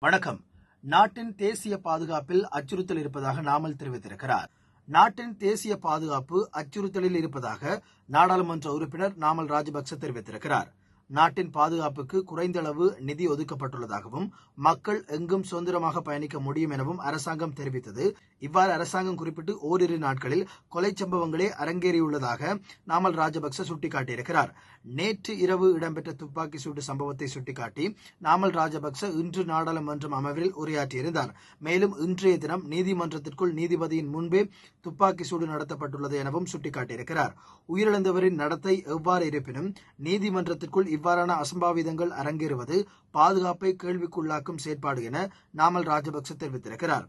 வணக்கம். நாட்டின் தேசிய பாதுகாப்பில் அச்சுறுத்தல் இருப்பதாக நாமல் தெரிவித்திருக்கிறார். நாட்டின் தேசிய பாதுகாப்பு அச்சுறுத்தலில் இருப்பதாக நாடாளுமன்ற உறுப்பினர் நாமல் ராஜபக்ச தெரிவித்திருக்கிறார். நாட்டின் பாதுகாப்புக்கு குறைந்தளவு நிதி ஒதுக்கப்பட்டுள்ளதாகவும் மக்கள் எங்கும் சுதந்திரமாக பயணிக்க முடியும் எனவும் அரசாங்கம் தெரிவித்தது. இவ்வாறு அரசாங்கம் குறிப்பிட்டு ஓரிரு நாட்களில் கொலை சம்பவங்களே அரங்கேறியுள்ளதாக நாமல் ராஜபக்ச சுட்டிக்காட்டியிருக்கிறார். நேற்று இரவு இடம்பெற்ற துப்பாக்கி சூட்டு சம்பவத்தை சுட்டிக்காட்டி நாமல் ராஜபக்ச இன்று நாடாளுமன்றம் அமர்வில் உரையாற்றியிருந்தார். மேலும் இன்றைய தினம் நீதிமன்றத்திற்குள் நீதிபதியின் முன்பே துப்பாக்கி சூடு நடத்தப்பட்டுள்ளது எனவும் சுட்டிக்காட்டியிருக்கிறார். உயிரிழந்தவரின் நடத்தை எவ்வாறு இருப்பினும் நீதிமன்றத்திற்குள் இவ்வாறான அசம்பாவிதங்கள் அரங்கேறுவது பாதுகாப்பை கேள்விக்குள்ளாக்கும் செயற்பாடு என நாமல் ராஜபக்ச தெரிவித்திருக்கிறார்.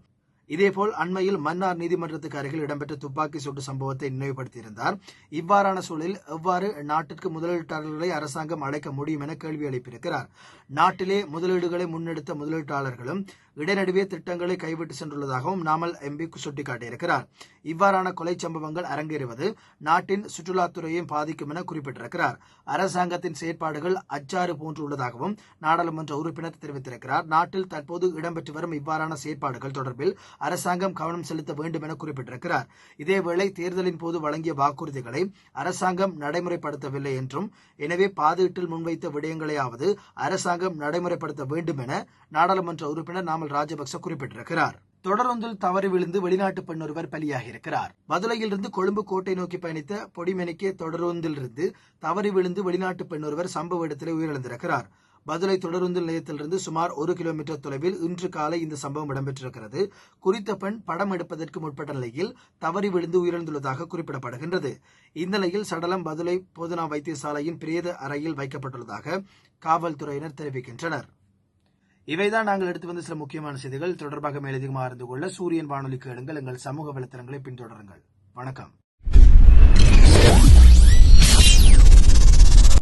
இதேபோல் அண்மையில் மன்னார் நீதிமன்றத்துக்கு அருகில் இடம்பெற்ற துப்பாக்கி சூட்டு சம்பவத்தை நினைவுபடுத்தியிருந்தார். இவ்வாறான சூழலில் எவ்வாறு நாட்டிற்கு முதலீட்டாளர்களை அரசாங்கம் அழைக்க முடியும் என கேள்வி எழுப்பியிருக்கிறார். நாட்டிலே முதலீடுகளை முன்னெடுத்த முதலீட்டாளர்களும் இடைநடுவே திட்டங்களை கைவிட்டு சென்றுள்ளதாகவும் நாமல் எம்பி சுட்டிக்காட்டியிருக்கிறார். இவ்வாறான கொலை சம்பவங்கள் அரங்கேறுவது நாட்டின் சுற்றுலாத்துறையையும் பாதிக்கும் என குறிப்பிட்டிருக்கிறார். அரசாங்கத்தின் செயற்பாடுகள் அச்சாறு போன்றுள்ளதாகவும் நாடாளுமன்ற உறுப்பினர் தெரிவித்திருக்கிறார். நாட்டில் தற்போது இடம்பெற்று வரும் இவ்வாறான செயற்பாடுகள் தொடர்பில் அரசாங்கம் கவனம் செலுத்த வேண்டும் என குறிப்பிட்டிருக்கிறார். இதேவேளை தேர்தலின் போது வழங்கிய வாக்குறுதிகளை அரசாங்கம் நடைமுறைப்படுத்தவில்லை என்றும் எனவே பாதீட்டில் முன்வைத்த விடயங்களையாவது அரசாங்கம் நடைமுறைப்படுத்த வேண்டும் என நாடாளுமன்ற உறுப்பினர் நாமல் ராஜபக்ச குறிப்பிட்டிருக்கிறார். தொடரொன்றில் தவறி விழுந்து வெளிநாட்டு பெண் ஒருவர் பலியாகியிருக்கிறார். மதுரையிலிருந்து கொழும்பு கோட்டை நோக்கி பயணித்த பொடிமெனிக்கே தொடரொன்றிலிருந்து தவறி விழுந்து வெளிநாட்டு பெண் ஒருவர் சம்பவ இடத்திலே உயிரிழந்திருக்கிறார். பதுளை தொடருந்து நிலையத்திலிருந்து சுமார் ஒரு கிலோமீட்டர் தொலைவில் இன்று காலை இந்த சம்பவம் இடம்பெற்றிருக்கிறது. குறித்த பெண் படம் எடுப்பதற்கு முற்பட்ட நிலையில் தவறி விழுந்து உயிரிழந்துள்ளதாக குறிப்பிடப்படுகின்றது. இந்நிலையில் சடலம் பதுளை போதனா வைத்தியசாலையின் பிரேத அறையில் வைக்கப்பட்டுள்ளதாக காவல்துறையினர் தெரிவிக்கின்றனர். இவைதான் நாங்கள் எடுத்து வந்த சில முக்கியமான செய்திகள். தொடர்பாக மேலதிகமாக அறிந்து கொள்ள சூரியன் வானொலி கேளுங்கள் எங்கள் சமூக வலைத்தளங்களை பின்தொடருங்கள். வணக்கம்.